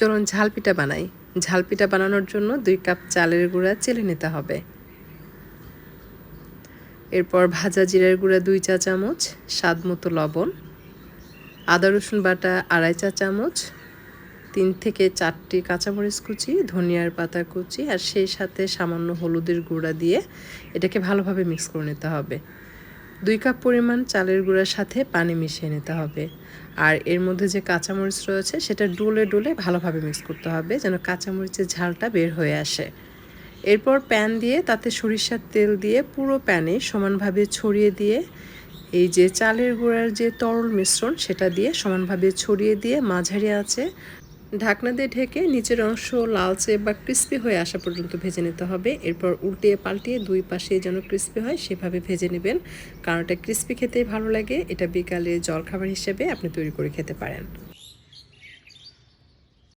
চলুন ঝাল পিঠা বানাই। ঝাল পিঠা বানানোর জন্য দুই কাপ চালের গুঁড়া চেলে নিতে হবে। এরপর ভাজা জিরার গুঁড়া দুই চা চামচ, স্বাদ মতো লবণ, আদা রসুন বাটা আড়াই চা চামচ, তিন থেকে চারটি কাঁচামরিচ কুচি, ধনিয়ার পাতা কুচি আর সেই সাথে সামান্য হলুদের গুঁড়া দিয়ে এটাকে ভালোভাবে মিক্স করে নিতে হবে। দুই কাপ পরিমাণ চালের গুঁড়ার সাথে পানি মিশিয়ে নিতে হবে। আর এর মধ্যে যে কাঁচামরিচ রয়েছে, সেটা ডোলে ডোলে ভালোভাবে মিক্স করতে হবে যেন কাঁচামরিচের ঝালটা বের হয়ে আসে। এরপর প্যান দিয়ে তাতে সরিষার তেল দিয়ে পুরো প্যানে সমানভাবে ছড়িয়ে দিয়ে, এই যে চালের গুঁড়ার যে তরল মিশ্রণ, সেটা দিয়ে সমানভাবে ছড়িয়ে দিয়ে মাঝারি আছে ঢাকনা দিয়ে ঢেকে নিচের অংশ লালচে বা ক্রিস্পি হয়ে আসা পর্যন্ত ভেজে নিতে হবে। এরপর উল্টিয়ে পাল্টিয়ে দুই পাশে যেন ক্রিস্পি হয়, সেভাবে ভেজে নেবেন। কারণ এটা ক্রিস্পি খেতেই ভালো লাগে। এটা বিকালে জলখাবার হিসেবে আপনি তৈরি করে খেতে পারেন।